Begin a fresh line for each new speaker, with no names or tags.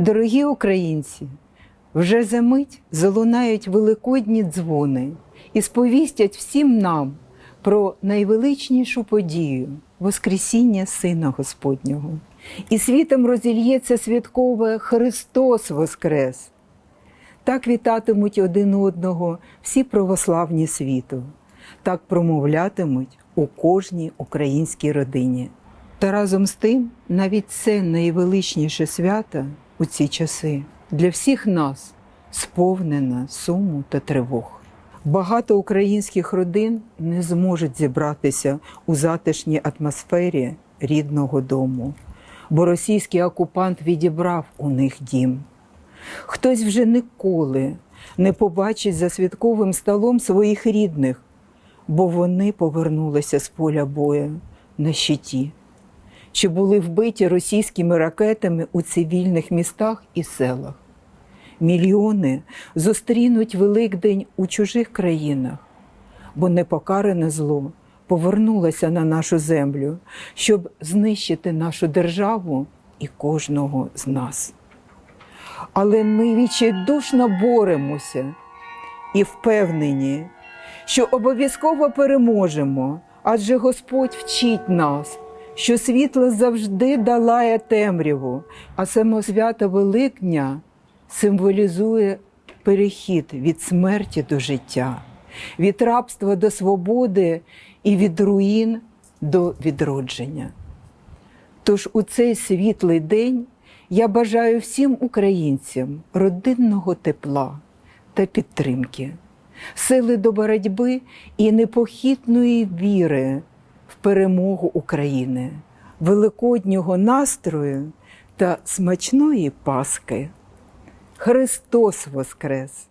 Дорогі українці, вже за мить залунають великодні дзвони і сповістять всім нам про найвеличнішу подію Воскресіння Сина Господнього. І світом розільється святкове Христос Воскрес. Так вітатимуть один одного всі православні світу, так промовлятимуть у кожній українській родині. Та разом з тим, навіть це найвеличніше свято у ці часи для всіх нас сповнена суму та тривог. Багато українських родин не зможуть зібратися у затишній атмосфері рідного дому, бо російський окупант відібрав у них дім. Хтось вже ніколи не побачить за святковим столом своїх рідних, бо вони повернулися з поля бою на щиті, чи були вбиті російськими ракетами у цивільних містах і селах. Мільйони зустрінуть Великдень у чужих країнах, бо непокаране зло повернулося на нашу землю, щоб знищити нашу державу і кожного з нас. Але ми відчайдушно боремося і впевнені, що обов'язково переможемо, адже Господь вчить нас, що світло завжди долає темряву, а само свято Великдня символізує перехід від смерті до життя, від рабства до свободи і від руїн до відродження. Тож у цей світлий день я бажаю всім українцям родинного тепла та підтримки, сили до боротьби і непохитної віри перемогу України, великоднього настрою та смачної Пасхи. Христос Воскрес!